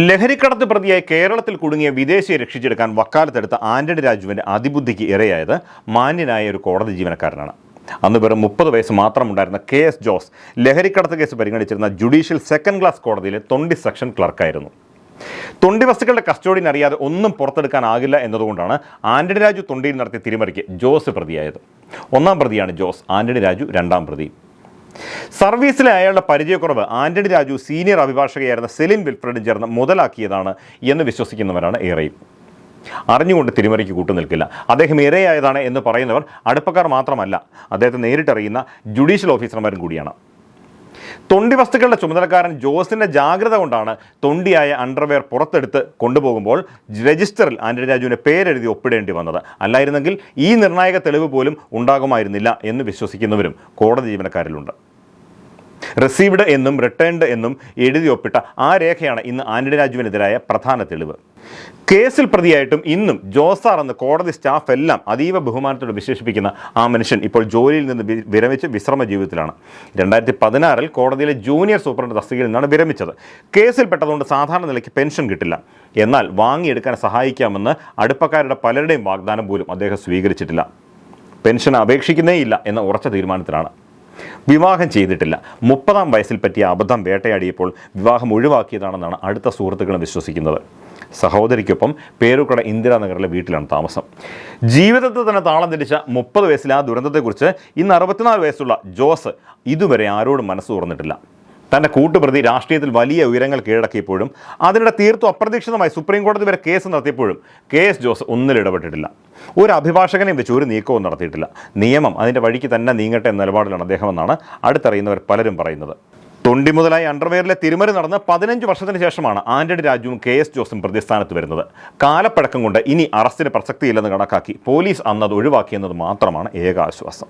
ലഹരിക്കടത്ത് പ്രതിയായി കേരളത്തിൽ കുടുങ്ങിയ വിദേശിയെ രക്ഷിച്ചെടുക്കാൻ വക്കാലത്തെടുത്ത ആന്റണി രാജുവിന്റെ അതിബുദ്ധിക്ക് ഇരയായത് മാന്യനായ ഒരു കോടതി ജീവനക്കാരനാണ്. അന്ന് വെറും മുപ്പത് വയസ്സ് മാത്രമുണ്ടായിരുന്ന കെ എസ് ജോസ് ലഹരിക്കടത്ത് കേസ് പരിഗണിച്ചിരുന്ന ജുഡീഷ്യൽ സെക്കൻഡ് ക്ലാസ് കോടതിയിലെ തൊണ്ടി സെക്ഷൻ ക്ലർക്കായിരുന്നു തൊണ്ടി വസ്തുക്കളുടെ കസ്റ്റോഡിയൻ അറിയാതെ ഒന്നും പുറത്തെടുക്കാനാകില്ല എന്നതുകൊണ്ടാണ് ആന്റണി രാജു തൊണ്ടിയിൽ നടത്തിയ തിരിമറിക്ക് ജോസ് പ്രതിയായത്. ഒന്നാം പ്രതിയാണ് ജോസ് ആന്റണി രാജു രണ്ടാം പ്രതി. സർവീസിലെ അയാളുടെ പരിചയക്കുറവ് ആന്റണി രാജു സീനിയർ അഭിഭാഷകയായിരുന്ന സെലിൻ വിൽഫ്രഡും ചേർന്ന് മുതലാക്കിയതാണ് എന്ന് വിശ്വസിക്കുന്നവരാണ് ഏറെയും. അറിഞ്ഞുകൊണ്ട് തിരിമറിക്ക് കൂട്ടുനിൽക്കില്ല. അദ്ദേഹം ഇരയായതാണ് എന്ന് പറയുന്നവർ അടുപ്പക്കാർ മാത്രമല്ല. അദ്ദേഹത്തെ നേരിട്ടറിയുന്ന ജുഡീഷ്യൽ ഓഫീസർമാരും കൂടിയാണ്. തൊണ്ടി വസ്തുക്കളുടെ ചുമതലക്കാരൻ ജോസിന്റെ ജാഗ്രത കൊണ്ടാണ് തൊണ്ടിയായ അണ്ടർവെയർ പുറത്തെടുത്ത് കൊണ്ടുപോകുമ്പോൾ രജിസ്റ്ററിൽ ആന്റണി രാജുവിന്റെ പേരെഴുതി ഒപ്പിടേണ്ടി വന്നത്. അല്ലായിരുന്നെങ്കിൽ ഈ നിർണായക തെളിവ് പോലും ഉണ്ടാകുമായിരുന്നില്ല എന്ന് വിശ്വസിക്കുന്നവരും കോടതി ജീവനക്കാരിലുണ്ട്. റിസീവ്ഡ് എന്നും റിട്ടേൺഡ് എന്നും എഴുതി ഒപ്പിട്ട ആ രേഖയാണ് ഇന്ന് ആന്റണി രാജുവിനെതിരായ പ്രധാന തെളിവ്. കേസിൽ പ്രതിയായിട്ടും ഇന്നും ജോസാർ എന്ന കോടതി സ്റ്റാഫ് എല്ലാം അതീവ ബഹുമാനത്തോട് വിശേഷിപ്പിക്കുന്ന ആ മനുഷ്യൻ ഇപ്പോൾ ജോലിയിൽ നിന്ന് വിരമിച്ച് വിശ്രമ ജീവിതത്തിലാണ്. രണ്ടായിരത്തി പതിനാറിൽ കോടതിയിലെ ജൂനിയർ സൂപ്രണ്ട് തസ്തികയിൽ നിന്നാണ് വിരമിച്ചത്. കേസിൽപ്പെട്ടതുകൊണ്ട് സാധാരണ നിലയ്ക്ക് പെൻഷൻ കിട്ടില്ല. എന്നാൽ വാങ്ങിയെടുക്കാൻ സഹായിക്കാമെന്ന് അടുപ്പക്കാരുടെ പലരുടെയും വാഗ്ദാനം പോലും അദ്ദേഹം സ്വീകരിച്ചിട്ടില്ല. പെൻഷൻ അപേക്ഷിക്കുന്നേയില്ല എന്ന ഉറച്ച തീരുമാനത്തിലാണ്. വിവാഹം ചെയ്തിട്ടില്ല. മുപ്പതാം വയസ്സിൽ പറ്റിയ അബദ്ധം വേട്ടയാടിയപ്പോൾ വിവാഹം ഒഴിവാക്കിയതാണെന്നാണ് അടുത്ത സുഹൃത്തുക്കളും വിശ്വസിക്കുന്നത്. സഹോദരിക്കൊപ്പം പേരുക്കട ഇന്ദിരാനഗറിലെ വീട്ടിലാണ് താമസം. ജീവിതത്തിൽ തന്നെ താളം തിരിച്ച മുപ്പത് വയസ്സിലെ ആ ദുരന്തത്തെക്കുറിച്ച് ഇന്ന് അറുപത്തിനാല് വയസ്സുള്ള ജോസ് ഇതുവരെ ആരോടും മനസ്സ് തുറന്നിട്ടില്ല. തന്റെ കൂട്ടുപ്രതി രാഷ്ട്രീയത്തിൽ വലിയ ഉയരങ്ങൾ കീഴടക്കിയപ്പോഴും അതിനിടെ തീർത്തും അപ്രതീക്ഷിതമായി സുപ്രീം കോടതി വരെ കേസ് നടത്തിയപ്പോഴും കെ എസ് ജോസ് ഒന്നിൽ ഇടപെട്ടിട്ടില്ല. ഒരു അഭിഭാഷകനെയും വെച്ച് ഒരു നീക്കവും നടത്തിയിട്ടില്ല. നിയമം അതിന്റെ വഴിക്ക് തന്നെ നീങ്ങട്ടെ എന്ന നിലപാടിലാണ് അദ്ദേഹമെന്നാണ് അടുത്തറിയുന്നവർ പലരും പറയുന്നത്. തൊണ്ടി മുതലായി അണ്ടർവെയറിലെ തിരുമറി നടന്ന് പതിനഞ്ച് വർഷത്തിന് ശേഷമാണ് ആന്റണി രാജുവും കെ എസ് ജോസും പ്രതിസ്ഥാനത്ത് വരുന്നത്. കാലപ്പഴക്കം കൊണ്ട് ഇനി അറസ്റ്റിന് പ്രസക്തിയില്ലെന്ന് കണക്കാക്കി പോലീസ് അന്നത് ഒഴിവാക്കിയെന്നത് മാത്രമാണ് ഏക ആശ്വാസം